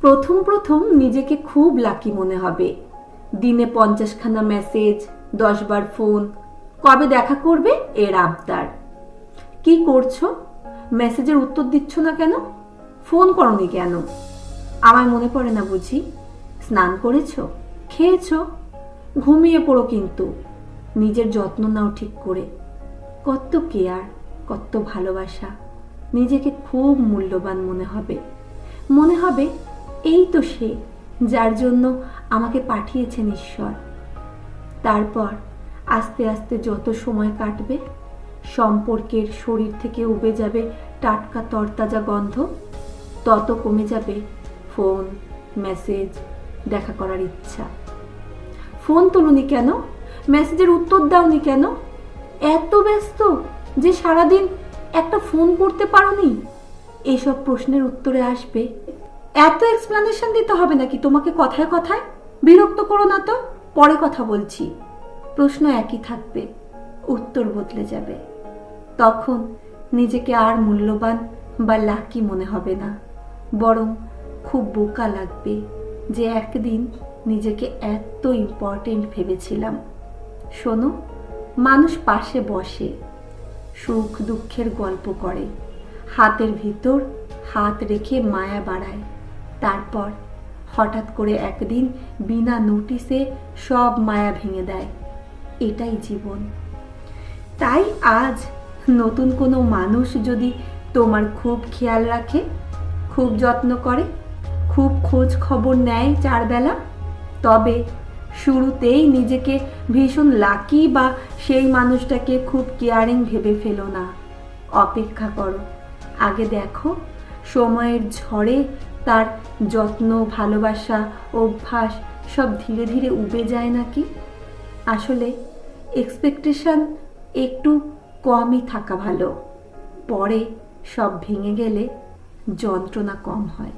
প্রথম প্রথম নিজেকে খুব লাকি মনে হবে। দিনে পঞ্চাশখানা মেসেজ দশবার ফোন কবে দেখা করবে এর আবদার। কি করছ? মেসেজের উত্তর দিচ্ছ না কেন? ফোন করনি কেন? আমার মনে পড়ে না বুঝি। স্নান করেছ? খেয়েছ? ঘুমিয়ে পড়ো কিন্তু। নিজের যত্ন নাও ঠিক করে। কত কেয়ার কত ভালোবাসা। নিজেকে খুব মূল্যবান মনে হবে। মনে হবে এই তো সে, যার জন্য আমাকে পাঠিয়েছেন ঈশ্বর। তারপর আস্তে আস্তে যত সময় কাটবে, সম্পর্কের শরীর থেকে উবে যাবে টাটকা তরতাজা গন্ধ, তত কমে যাবে ফোন, মেসেজ, দেখা করার ইচ্ছা। ফোন তুলুনি কেন? মেসেজের উত্তর দাওনি কেন? এত ব্যস্ত যে সারাদিন একটা ফোন করতে পারোনি? এইসব প্রশ্নের উত্তরে আসবে এত এক্সপ্লানেশন দিতে হবে নাকি? তোমাকে কথায় কথায়? বিরক্ত করো না তো। পরে কথা বলছি। প্রশ্ন একই থাকবে। উত্তর বদলে যাবে। তখন নিজেকে আর মূল্যবান বা লাকি মনে হবে না। বরং খুব বোকা লাগবে যে একদিন নিজেকে এত ইম্পর্টেন্ট ভেবেছিলাম। শোনো, মানুষ পাশে বসে সুখ দুঃখের গল্প করে। হাতের ভিতর হাত রেখে মায়া বাড়ায়। তারপর হঠাৎ করে একদিন বিনা নোটিসে সব মায়া ভেঙে দেয়। এটাই জীবন। তাই আজ নতুন কোনো মানুষ যদি তোমার খুব খেয়াল রাখে, খুব যত্ন করে, খুব খোঁজ খবর নেয় চারবেলা, তবে শুরুতেই নিজেকে ভীষণ লাকি বা সেই মানুষটাকে খুব কেয়ারিং ভেবে ফেলো না। অপেক্ষা করো, আগে দেখো সময়ের ঝড়ে তার যত্ন, ভালোবাসা, অভ্যাস সব ধীরে ধীরে উবে যায় নাকি? আসলে এক্সপেকটেশন একটু কমই থাকা ভালো। পরে সব ভেঙে গেলে যন্ত্রণা কম হয়।